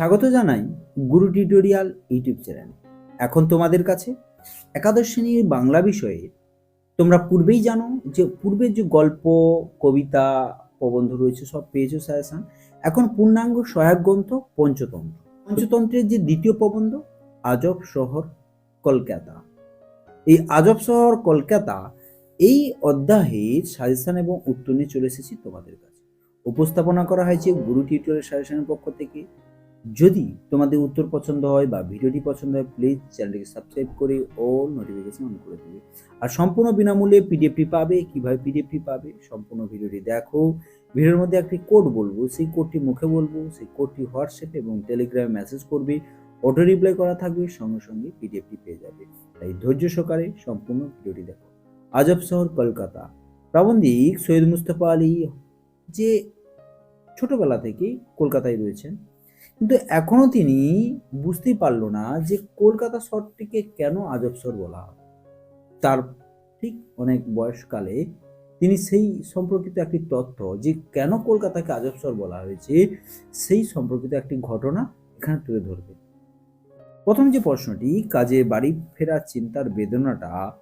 স্বাগত জানাই গুরু tutorial YouTube চ্যানেলে। এখন তোমাদের কাছে একাদশ শ্রেণির বাংলা বিষয়ে তোমরা পূর্বেই জানো যে পূর্বের যে গল্প, কবিতা, প্রবন্ধ রয়েছে, সব পেয়েছ সাজেশন এখন পূর্ণাঙ্গ সহায়ক গ্রন্থ পঞ্চতন্ত্র। পঞ্চতন্ত্রের যে দ্বিতীয় প্রবন্ধ, আজব শহর কলকাতা। এই আজব শহর কলকাতা এই অধ্যায়ের সাজেশন এবং উত্তর নিয়ে চলে এসেছি তোমাদের কাছে। উপস্থাপনা করা হয়েছে গুরু টিউটোরিয়াল সাজেশনের পক্ষ থেকে। যদি তোমাদের উত্তর পছন্দ হয় বা ভিডিওটি পছন্দ হয় প্লিজ চ্যানেলটিকে সাবস্ক্রাইব করে ও নোটিফিকেশন অন করে দেবে। আর সম্পূর্ণ বিনামূল্যে পিডিএফটি পাবে। কীভাবে পিডিএফটি পাবে? সম্পূর্ণ ভিডিওটি দেখো। ভিডিওর মধ্যে একটি কোড বলব। সেই কোডটি মুখে বলব। সেই কোডটি হোয়াটসঅ্যাপ এবং টেলিগ্রামে মেসেজ করবে। অটো রিপ্লাই করা থাকবে। সঙ্গে সঙ্গে পিডিএফটি পেয়ে যাবে। তাই ধৈর্য সহকারে সম্পূর্ণ ভিডিওটি দেখো। আজব শহর কলকাতা। প্রাবন্ধিক সৈয়দ মুস্তফা আলী যে ছোটবেলা থেকেই কলকাতায় রয়েছেন কিন্তু এখনও তিনি বুঝতেই পারল না যে কলকাতা শহরটিকে কেন আজব বলা হয়। তার ঠিক অনেক বয়সকালে তিনি সেই সম্পর্কিত একটি তথ্য যে কেন কলকাতাকে আজব বলা হয়েছে, সেই সম্পর্কিত একটি ঘটনা এখানে তুলে ধরবে। প্রথম যে প্রশ্নটি, কাজে বাড়ি ফেরার চিন্তার বেদনাটা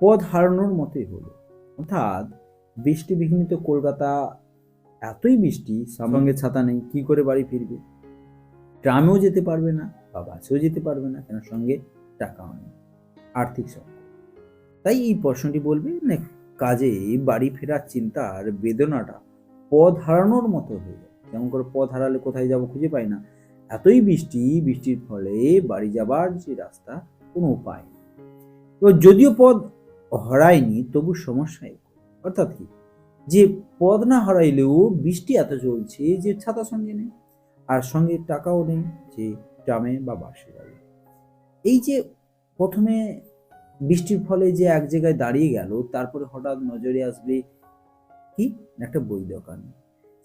পথ হারানোর মতোই হলো। অর্থাৎ বৃষ্টি বিঘ্নিত কলকাতা, এতই বৃষ্টি সঙ্গে ছাতা নেই, কি করে বাড়ি ফিরবে? ট্রামেও যেতে পারবে না বা বাসেও যেতে পারবে না, কেন সঙ্গে টাকা হয়নি আর্থিক সংকট তাই এই প্রশ্নটি বলবে, না, কাজে বাড়ি ফেরার চিন্তার বেদনাটা পথ হারানোর মতো হয়ে যায়। যেমন করে পথ হারালে কোথায় যাব খুঁজে পাই না। এতই বৃষ্টি, বৃষ্টির ফলে বাড়ি যাবার যে রাস্তা, কোনো উপায় নেই। এবার যদিও পথ হারায়নি, তবু সমস্যায় অর্থাৎ কি? যে পথ না হারাইলেও বৃষ্টি এত চলছে যে ছাতা সঙ্গে নেই। আর সঙ্গে টাকাও নেই যে ট্রামে বা বাসে যাবে এই যে প্রথমে বৃষ্টির ফলে যে এক জায়গায় দাঁড়িয়ে গেল, তারপরে হঠাৎ নজরে আসবে কি? একটা বই দোকান।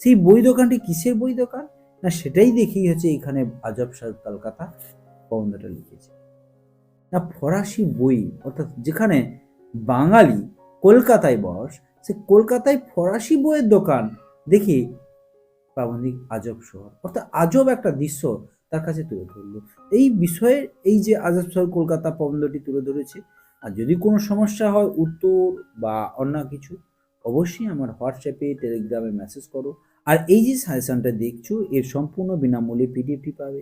সেই বই দোকানটি কিসের বই দোকান? না, সেটাই দেখি হচ্ছে এখানে আজব সাহেব কলকাতা প্রবন্ধটা লিখেছে। না, ফরাসি বই, অর্থাৎ যেখানে বাঙালি কলকাতায় বস, সে কলকাতায় ফরাসি বইয়ের দোকান দেখে প্রাবন্ধিক আজব শহর। অর্থাৎ আজব একটা দৃশ্য তার কাছে তুলে ধরলো। এই বিষয়ে, এই যে আজব শহর কলকাতা প্রবন্ধটি তুলে ধরেছে, আর যদি কোনো সমস্যা হয় উত্তর বা অন্য কিছু, অবশ্যই আমার হোয়াটসঅ্যাপে টেলিগ্রামে মেসেজ করো। আর এই যে সাজেশনটা দেখছ, এর সম্পূর্ণ বিনামূল্যে পিডিএফটি পাবে।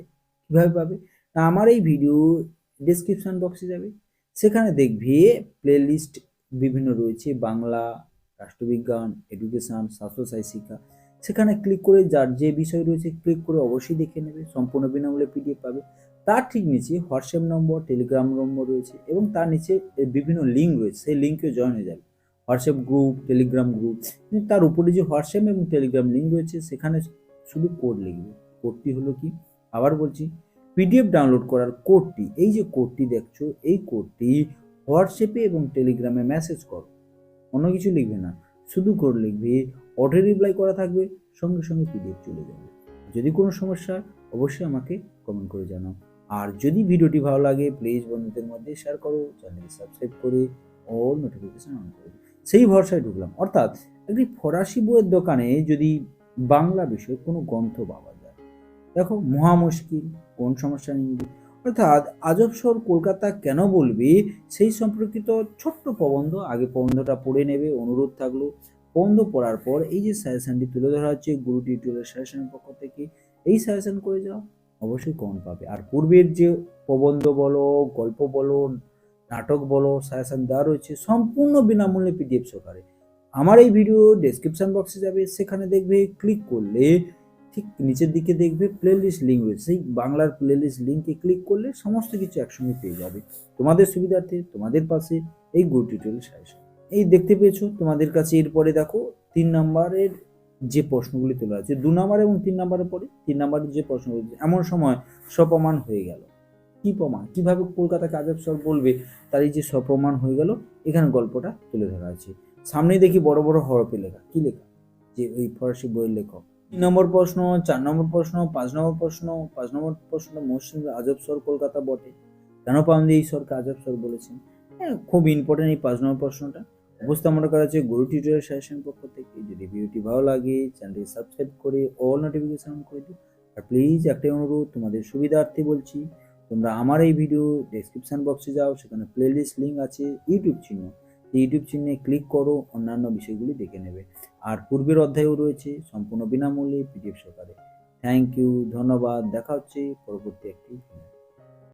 কীভাবে পাবে? না আমার এই ভিডিও ডিসক্রিপশন বক্সে যাবে। সেখানে দেখবে প্লে লিস্ট বিভিন্ন রয়েছে। বাংলা, রাষ্ট্রবিজ্ঞান এডুকেশন স্বাস্থ্যসায়ী শিক্ষা। সেখানে ক্লিক করে যার যে বিষয় রয়েছে ক্লিক করে অবশ্যই দেখে নেবে, সম্পূর্ণ বিনামূল্যে পিডিএফ পাবে। তার ঠিক নিচে হোয়াটসঅ্যাপ নম্বর টেলিগ্রাম নম্বর রয়েছে এবং তার নিচে বিভিন্ন লিঙ্ক রয়েছে, সেই লিঙ্কে জয়েন হয়ে যাবে। হোয়াটসঅ্যাপ গ্রুপ টেলিগ্রাম গ্রুপ তার উপরে যে হোয়াটসঅ্যাপ এবং টেলিগ্রাম লিঙ্ক রয়েছে, সেখানে শুধু কোড লিখবে। কোডটি হলো কি? আবার বলছি পিডিএফ ডাউনলোড করার কোডটি এই যে কোডটি দেখছ, এই কোডটি হোয়াটসঅ্যাপে এবং টেলিগ্রামে মেসেজ করো। অন্য কিছু লিখবে না। শুধু কোড লিখবে অটো রিপ্লাই করা থাকবে, সঙ্গে সঙ্গে পিডিএফ চলে যাবে। যদি কোনো সমস্যা, অবশ্যই আমাকে কমেন্ট করে জানাও। আর যদি ভিডিওটি ভালো লাগে প্লিজ বন্ধুদের মধ্যে শেয়ার করো চ্যানেলটি সাবস্ক্রাইব করে ও নোটিফিকেশন অন করে সেই ভরসায় ঢুকলাম। অর্থাৎ, একটি ফরাসি বইয়ের দোকানে যদি বাংলা বিষয়ে কোনো গ্রন্থ পাওয়া যায়, দেখো, মহা মুশকিল, কোন সমস্যা নেই অর্থাৎ, আজব শহর কলকাতা কেন বলবে? সেই সম্পর্কিত ছোট্ট প্রবন্ধ, আগে প্রবন্ধটা পড়ে নেবে, অনুরোধ থাকল। প্রবন্ধ পড়ার পর এই যে সাজেশনটি তুলে ধরা হচ্ছে, গুরু টিউটোরিয়াল সাজেশনের পক্ষ থেকে, এই সাজেশন করে যাও, অবশ্যই কমন পাবে। আর পূর্বের যে প্রবন্ধ বলো, গল্প বলো, নাটক বলো সাজেশন দেওয়া রয়েছে, সম্পূর্ণ বিনামূল্যে পিডিএফ সহকারে। আমার এই ভিডিও ডেসক্রিপশন বক্সে যাবে, সেখানে দেখবে ক্লিক করলে, ঠিক নিচের দিকে দেখবে প্লেলিস্ট লিঙ্ক রয়েছে। সেই বাংলার প্লেলিস্ট লিঙ্কে ক্লিক করলে সমস্ত কিছু একসঙ্গে পেয়ে যাবে। তোমাদের সুবিধার্থে, তোমাদের পাশে এই গুড টিউটোরিয়াল সাজেশন এই দেখতে পেয়েছ? তোমাদের কাছে এরপরে দেখো, তিন নম্বরের যে প্রশ্নগুলি তোলা আছে, দু নম্বর এবং তিন নম্বরের পরে, তিন নম্বরের যে প্রশ্ন রয়েছে এমন সময় সপ্রমাণ হয়ে গেল। কি প্রমাণ? কীভাবে কলকাতাকে আজব শহর বলবে? তার এই যে সপ্রমাণ হয়ে গেল, এখানে গল্পটা তুলে ধরা আছে। সামনেই দেখি বড় বড় হরপে লেখা। কি লেখা? যে ওই ফরাসি বইয়ের লেখক। তিন নম্বর প্রশ্ন, চার নম্বর প্রশ্ন, পাঁচ নম্বর প্রশ্ন, পাঁচ নম্বর প্রশ্ন মৌসুম আজব শহর কলকাতা বটে। কেন পান্দি এই সরকে আজব শহর বলেছেন? হ্যাঁ খুব ইম্পর্টেন্ট এই পাঁচ নম্বর প্রশ্নটা। উপস্থাপনা করা হচ্ছে, গুরু টিউটোরিয়াল সাজেশন পক্ষ থেকে। যদি ভিডিওটি ভালো লাগে চ্যানেলটি সাবস্ক্রাইব করে অল নোটিফিকেশন করে দিও। আর প্লিজ একটাই অনুরোধ, তোমাদের সুবিধার্থে বলছি, তোমরা আমার এই ভিডিও ডেসক্রিপশন বক্সে যাও, সেখানে প্লেলিস্ট লিঙ্ক আছে ইউটিউব চিহ্ন। ইউটিউব চিহ্নে ক্লিক করো, অন্যান্য বিষয়গুলি দেখে নেবে। আর পূর্বের অধ্যায়ও রয়েছে, সম্পূর্ণ বিনামূল্যে পিডিএফ সরকারে থ্যাংক ইউ ধন্যবাদ, দেখা হচ্ছে পরবর্তী একটি।